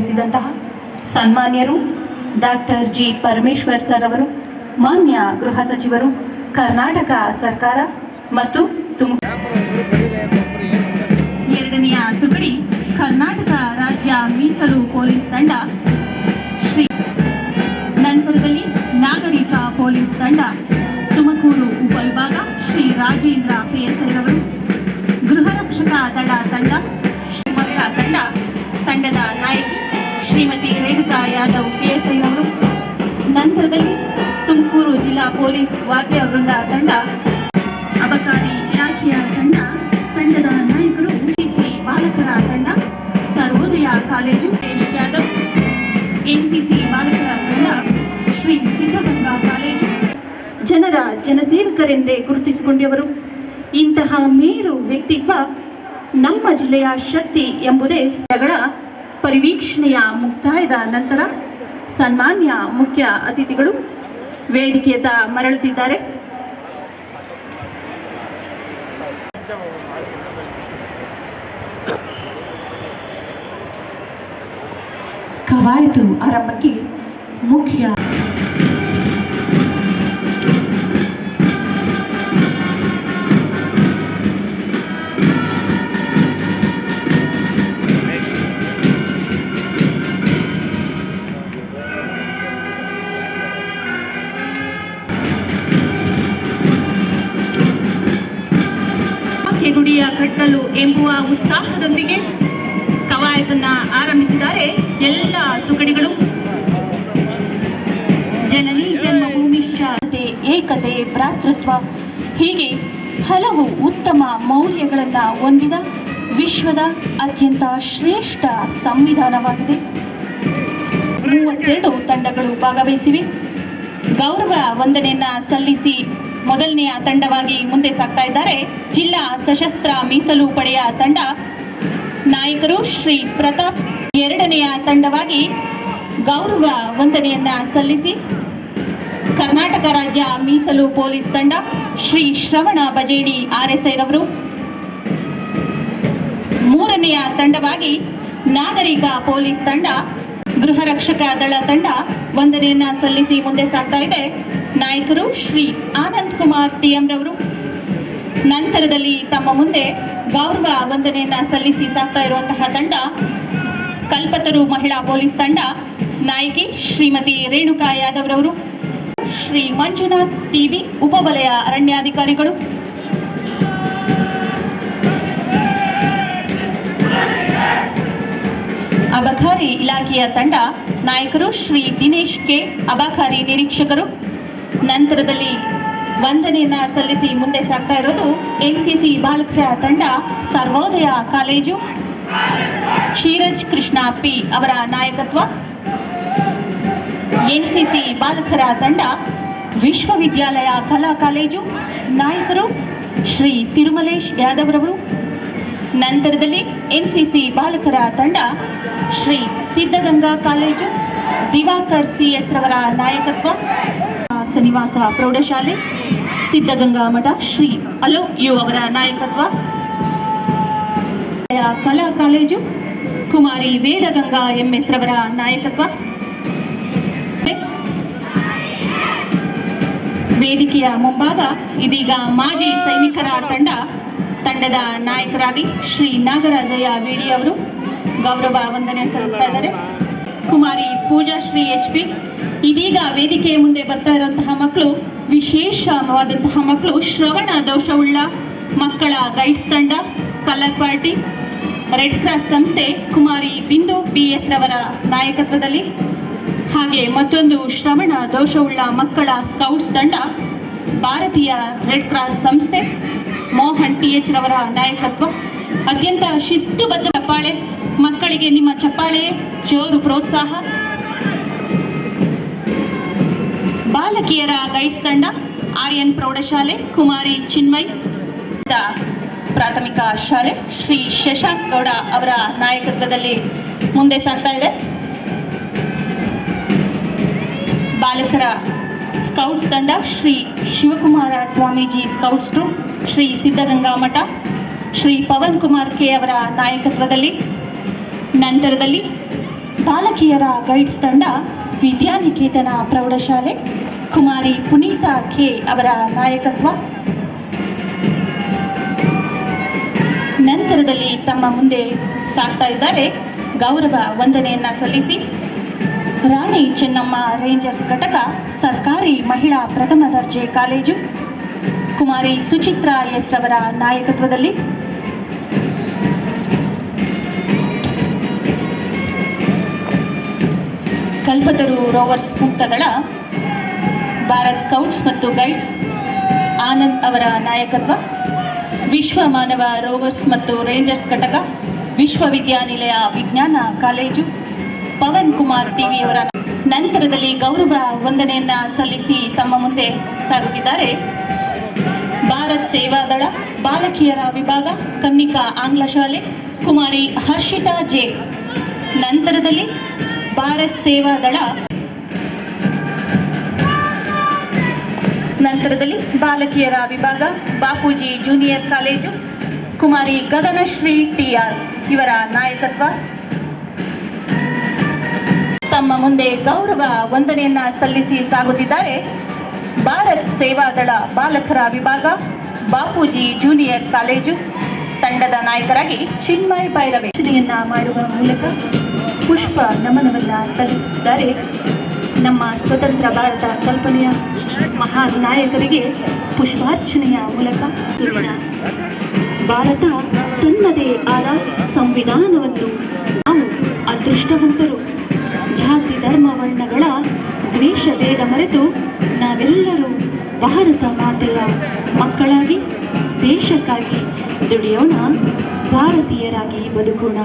ನೆರವೇರಿಸಿದಂತಹ ಸನ್ಮಾನ್ಯರು doctor G Parameshwar sir ಅವರು ಮಾನ್ಯ ಗೃಹ ಸಚಿವರು ಕರ್ನಾಟಕ ಸರ್ಕಾರ ಮತ್ತು ತುಮ ಪೊಲೀಸ್ ವಾದ್ಯ ವೃಂದ ತಂಡ, ಅಬಕಾರಿ ಇಲಾಖೆಯ ತಂಡ, ತಂಡದ ನಾಯಕರು ಸಿ ಬಾಲಕರ ತಂಡ, ಸರ್ವೋದಯ ಕಾಲೇಜು ಯಾದವ್, ಎನ್ಸಿಸಿ ಬಾಲಕರ ತಂಡ, ಶ್ರೀ ಸಿದ್ಧಗಂಗಾ ಕಾಲೇಜು. ಜನರ ಜನಸೇವಕರೆಂದೇ ಗುರುತಿಸಿಕೊಂಡವರು. ಇಂತಹ ಮೇರು ವ್ಯಕ್ತಿತ್ವ ನಮ್ಮ ಜಿಲ್ಲೆಯ ಶಕ್ತಿ ಎಂಬುದೇ ಪರಿವೀಕ್ಷಣೆಯ ಮುಕ್ತಾಯದ ನಂತರ ಸನ್ಮಾನ್ಯ ಮುಖ್ಯ ಅತಿಥಿಗಳು ವೇದಿಕೆಯತ್ತ ಮರಳುತ್ತಿದ್ದಾರೆ. ಕವಾಯತು ಆರಂಭಕ್ಕೆ ಮುಖ್ಯ. ಕಟ್ಟಲು ಎಂಬುವ ಉತ್ಸಾಹದೊಂದಿಗೆ ಕವಾಯತನ್ನ ಆರಂಭಿಸಿದ್ದಾರೆ ಎಲ್ಲ ತುಕಡಿಗಳು. ಜನನಿ ಜನ್ಮಭೂಮಿಶ್ಚಾತೆ ಏಕತೆ ಭ್ರಾತೃತ್ವ. ಹೀಗೆ ಹಲವು ಉತ್ತಮ ಮೌಲ್ಯಗಳನ್ನು ಹೊಂದಿದ ವಿಶ್ವದ ಅತ್ಯಂತ ಶ್ರೇಷ್ಠ ಸಂವಿಧಾನವಾಗಿದೆ. ಮೂವತ್ತೆರಡು ತಂಡಗಳು ಭಾಗವಹಿಸಿವೆ. ಗೌರವ ವಂದನೆಯನ್ನ ಸಲ್ಲಿಸಿ ಮೊದಲನೆಯ ತಂಡವಾಗಿ ಮುಂದೆ ಸಾಗ್ತಾ ಇದ್ದಾರೆ. ಜಿಲ್ಲಾ ಸಶಸ್ತ್ರ ಮೀಸಲು ಪಡೆಯ ತಂಡ ನಾಯಕರು ಶ್ರೀ ಪ್ರತಾಪ್ ಎರಡನೆಯ ತಂಡವಾಗಿ ಗೌರವ ವಂದನೆಯನ್ನ ಸಲ್ಲಿಸಿ ಕರ್ನಾಟಕ ರಾಜ್ಯ ಮೀಸಲು ಪೊಲೀಸ್ ತಂಡ ಶ್ರೀ ಶ್ರವಣ ಬಜೇಡಿ ಆರ್ ಎಸ್ ಐರವರು ಮೂರನೆಯ ತಂಡವಾಗಿ ನಾಗರಿಕ ಪೊಲೀಸ್ ತಂಡ, ಗೃಹ ರಕ್ಷಕ ದಳ ತಂಡ ವಂದನೆಯನ್ನ ಸಲ್ಲಿಸಿ ಮುಂದೆ ಸಾಗ್ತಾ ಇದೆ. ನಾಯಕರು ಶ್ರೀ ಆನಂದ್ ಕುಮಾರ್ ರವರು ನಂತರದಲ್ಲಿ ತಮ್ಮ ಮುಂದೆ ಗೌರವ ವಂದನೆಯನ್ನ ಸಲ್ಲಿಸಿ ಸಾಕ್ತಾ ಇರುವಂತಹ ತಂಡ, ಕಲ್ಪತರು ಮಹಿಳಾ ಪೊಲೀಸ್ ತಂಡ, ನಾಯಕಿ ಶ್ರೀಮತಿ ರೇಣುಕಾ ಯಾದವ್ ರವರು, ಶ್ರೀ ಮಂಜುನಾಥ್ ಟಿವಿ ಉಪವಲಯ ಅರಣ್ಯಾಧಿಕಾರಿಗಳು. ಅಬಕಾರಿ ಇಲಾಖೆಯ ತಂಡ ನಾಯಕರು ಶ್ರೀ ದಿನೇಶ್ ಕೆ. ಅಬಕಾರಿ ನಿರೀಕ್ಷಕರು. ನಂತರದಲ್ಲಿ ವಂದನೆಯನ್ನ ಸಲ್ಲಿಸಿ ಮುಂದೆ ಸಾಗ್ತಾ ಇರೋದು ಎನ್ಸಿಸಿ ಬಾಲಕರ ತಂಡ ಸರ್ವೋದಯ ಕಾಲೇಜು. ಕ್ಷೀರಜ್ ಕೃಷ್ಣ ಪಿ ಅವರ ನಾಯಕತ್ವ. ಎನ್ಸಿಸಿ ಬಾಲಕರ ತಂಡ ವಿಶ್ವವಿದ್ಯಾಲಯ ಕಲಾ ಕಾಲೇಜು. ನಾಯಕರು ಶ್ರೀ ತಿರುಮಲೇಶ್ ಯಾದವ್ ರವರು ನಂತರದಲ್ಲಿ ಎನ್ಸಿಸಿ ಬಾಲಕರ ತಂಡ Shri Siddaganga college. Divakar C S ರವರ ನಾಯಕತ್ವ. ಸನ್ನಿವಾಸ ಪ್ರೌಢಶಾಲೆ, ಸಿದ್ಧಗಂಗಾ ಮಠ, ಶ್ರೀ ಅಲೋ ಯು ಅವರ ನಾಯಕತ್ವ. ಕಲಾ college, Kumari Vedaganga M S ರವರ ನಾಯಕತ್ವ. ವೇದಿಕೆಯ ಮುಂಭಾಗ ಇದೀಗ ಮಾಜಿ ಸೈನಿಕರ ತಂಡ, ತಂಡದ ನಾಯಕರಾಗಿ ಶ್ರೀ ನಾಗರಾಜಯ್ಯ ವಿಡಿ ಅವರು ಗೌರವ ವಂದನೆ ಸಲ್ಲಿಸ್ತಾ ಇದ್ದಾರೆ. ಕುಮಾರಿ ಪೂಜಾ ಶ್ರೀ ಎಚ್ ಪಿ ಇದೀಗ ವೇದಿಕೆಯ ಮುಂದೆ ಬರ್ತಾ ಇರುವಂತಹ ಮಕ್ಕಳು, ವಿಶೇಷವಾದಂತಹ ಮಕ್ಕಳು, ಶ್ರವಣ ದೋಷವುಳ್ಳ ಮಕ್ಕಳ ಗೈಡ್ಸ್ ತಂಡ, ಕಲರ್ ಪಾರ್ಟಿ, ರೆಡ್ ಕ್ರಾಸ್ ಸಂಸ್ಥೆ, ಕುಮಾರಿ ಬಿಂದು ಬಿ ಎಸ್ ರವರ ನಾಯಕತ್ವದಲ್ಲಿ, ಹಾಗೆ ಮತ್ತೊಂದು ಶ್ರವಣ ದೋಷವುಳ್ಳ ಮಕ್ಕಳ ಸ್ಕೌಟ್ಸ್ ತಂಡ, ಭಾರತೀಯ ರೆಡ್ ಕ್ರಾಸ್ ಸಂಸ್ಥೆ, ಮೋಹನ್ ಟಿ ಎಚ್ ರವರ ನಾಯಕತ್ವ. ಅತ್ಯಂತ ಶಿಸ್ತುಬದ್ಧ ಚಪ್ಪಾಳೆ, ಮಕ್ಕಳಿಗೆ ನಿಮ್ಮ ಚಪ್ಪಾಳೆ, ಜೋರು ಪ್ರೋತ್ಸಾಹ. ಬಾಲಕಿಯರ ಗೈಡ್ಸ್ ತಂಡ ಆರ್ಯನ್ ಪ್ರೌಢಶಾಲೆ, ಕುಮಾರಿ ಚಿನ್ಮಯ್ ಪ್ರಾಥಮಿಕ ಶಾಲೆ, ಶ್ರೀ ಶಶಾಂಕ್ ಗೌಡ ಅವರ ನಾಯಕತ್ವದಲ್ಲಿ ಮುಂದೆ ಸಾಗ್ತಾ ಇದೆ. ಬಾಲಕರ ಸ್ಕೌಟ್ಸ್ ತಂಡ, Shri Shivakumara Swamiji scouts troop, Shri Siddaganga Math, Shri Pavan Kumar K ಅವರ ನಾಯಕತ್ವದಲ್ಲಿ, ನಂತರದಲ್ಲಿ ಬಾಲಕಿಯರ ಗೈಡ್ಸ್ ತಂಡ, ವಿದ್ಯಾನಿಕೇತನ ಪ್ರೌಢಶಾಲೆ ಕುಮಾರಿ ಪುನೀತಾ ಕೆ ಅವರ ನಾಯಕತ್ವ. ನಂತರದಲ್ಲಿ ತಮ್ಮ ಮುಂದೆ ಸಾಗ್ತಾ ಇದ್ದಾರೆ. ಗೌರವ ವಂದನೆಯನ್ನ ಸಲ್ಲಿಸಿ. ರಾಣಿ ಚೆನ್ನಮ್ಮ ರೇಂಜರ್ಸ್ ಘಟಕ, ಸರ್ಕಾರಿ ಮಹಿಳಾ ಪ್ರಥಮ ದರ್ಜೆ ಕಾಲೇಜು. ಕುಮಾರಿ ಸುಚಿತ್ರಾ ಎಸ್ ರವರ ನಾಯಕತ್ವದಲ್ಲಿ. ಕಲ್ಪತರು ರೋವರ್ಸ್ ಮುಕ್ತದಳ ಭಾರತ್ ಸ್ಕೌಟ್ಸ್ ಮತ್ತು ಗೈಡ್ಸ್, ಆನಂದ್ ಅವರ ನಾಯಕತ್ವ, ವಿಶ್ವ ಮಾನವ ರೋವರ್ಸ್ ಮತ್ತು ರೇಂಜರ್ಸ್ ಘಟಕ, ವಿಶ್ವವಿದ್ಯಾನಿಲಯ ವಿಜ್ಞಾನ ಕಾಲೇಜು, ಪವನ್ ಕುಮಾರ್ ಟಿವಿ ಅವರ ನಂತರದಲ್ಲಿ ಗೌರವ ವಂದನೆಯನ್ನ ಸಲ್ಲಿಸಿ ತಮ್ಮ ಮುಂದೆ ಸಾಗುತ್ತಿದ್ದಾರೆ. ಭಾರತ್ ಸೇವಾದಳ ಬಾಲಕಿಯರ ವಿಭಾಗ, ಕನ್ನಿಕಾ ಆಂಗ್ಲ ಶಾಲೆ, ಕುಮಾರಿ ಹರ್ಷಿತಾ ಜೆ. ನಂತರದಲ್ಲಿ ಭಾರತ್ ಸೇವಾದಳ ನಂತರದಲ್ಲಿ ಬಾಲಕಿಯರ ವಿಭಾಗ, Bapuji junior college, Kumari Gaganashree TR ಇವರ ನಾಯಕತ್ವ. ತಮ್ಮ ಮುಂದೆ ಗೌರವ ವಂದನೆಯನ್ನ ಸಲ್ಲಿಸಿ ಸಾಗುತ್ತಿದ್ದಾರೆ. ಭಾರತ್ ಸೇವಾದಳ ಬಾಲಕರ ವಿಭಾಗ, ಬಾಪೂಜಿ ಜೂನಿಯರ್ ಕಾಲೇಜು. ತಂಡದ ನಾಯಕರಾಗಿ ಚಿನ್ಮಯ್ ಭೈರವೇಚನೆಯನ್ನ ಮಾಡುವ ಮೂಲಕ ಪುಷ್ಪ ನಮನವನ್ನ ಸಲ್ಲಿಸುತ್ತಿದ್ದಾರೆ. ನಮ್ಮ ಸ್ವತಂತ್ರ ಭಾರತ ಕಲ್ಪನೆಯ ಮಹಾನ್ ನಾಯಕರಿಗೆ ಪುಷ್ಪಾರ್ಚನೆಯ ಮೂಲಕ ಭಾರತ ತನ್ನದೇ ಆದ ಸಂವಿಧಾನವನ್ನು ನಾವು ಅದೃಷ್ಟವಂತರು. ಜಾತಿ, ಧರ್ಮ, ವರ್ಣಗಳ ದ್ವೇಷ, ಭೇದ ಮರೆತು ನಾವೆಲ್ಲರೂ ಭಾರತ ಮಾತೆಯ ಮಕ್ಕಳಾಗಿ, ದೇಶಕ್ಕಾಗಿ ದುಡಿಯೋಣ, ಭಾರತೀಯರಾಗಿ ಬದುಕೋಣ.